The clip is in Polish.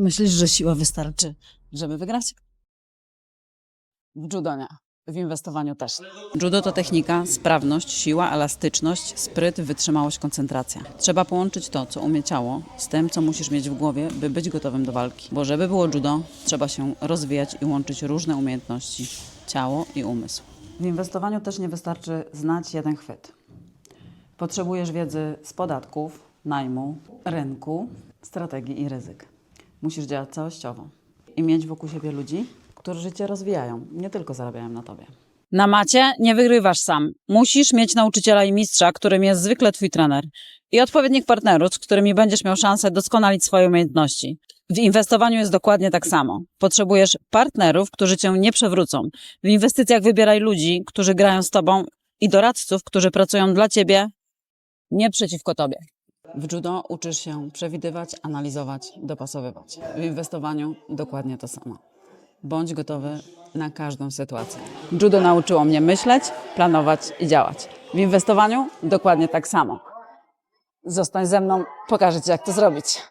Myślisz, że siła wystarczy, żeby wygrać? W judo nie. W inwestowaniu też. Judo to technika, sprawność, siła, elastyczność, spryt, wytrzymałość, koncentracja. Trzeba połączyć to, co umie ciało, z tym, co musisz mieć w głowie, by być gotowym do walki. Bo żeby było judo, trzeba się rozwijać i łączyć różne umiejętności ciało i umysł. W inwestowaniu też nie wystarczy znać jeden chwyt. Potrzebujesz wiedzy z podatków, najmu, rynku, strategii i ryzyk. Musisz działać całościowo i mieć wokół siebie ludzi, którzy cię rozwijają, nie tylko zarabiają na tobie. Na macie nie wygrywasz sam. Musisz mieć nauczyciela i mistrza, którym jest zwykle twój trener. I odpowiednich partnerów, z którymi będziesz miał szansę doskonalić swoje umiejętności. W inwestowaniu jest dokładnie tak samo. Potrzebujesz partnerów, którzy cię nie przewrócą. W inwestycjach wybieraj ludzi, którzy grają z tobą i doradców, którzy pracują dla ciebie, nie przeciwko tobie. W judo uczysz się przewidywać, analizować, dopasowywać. W inwestowaniu dokładnie to samo. Bądź gotowy na każdą sytuację. Judo nauczyło mnie myśleć, planować i działać. W inwestowaniu dokładnie tak samo. Zostań ze mną, pokażę Ci, jak to zrobić.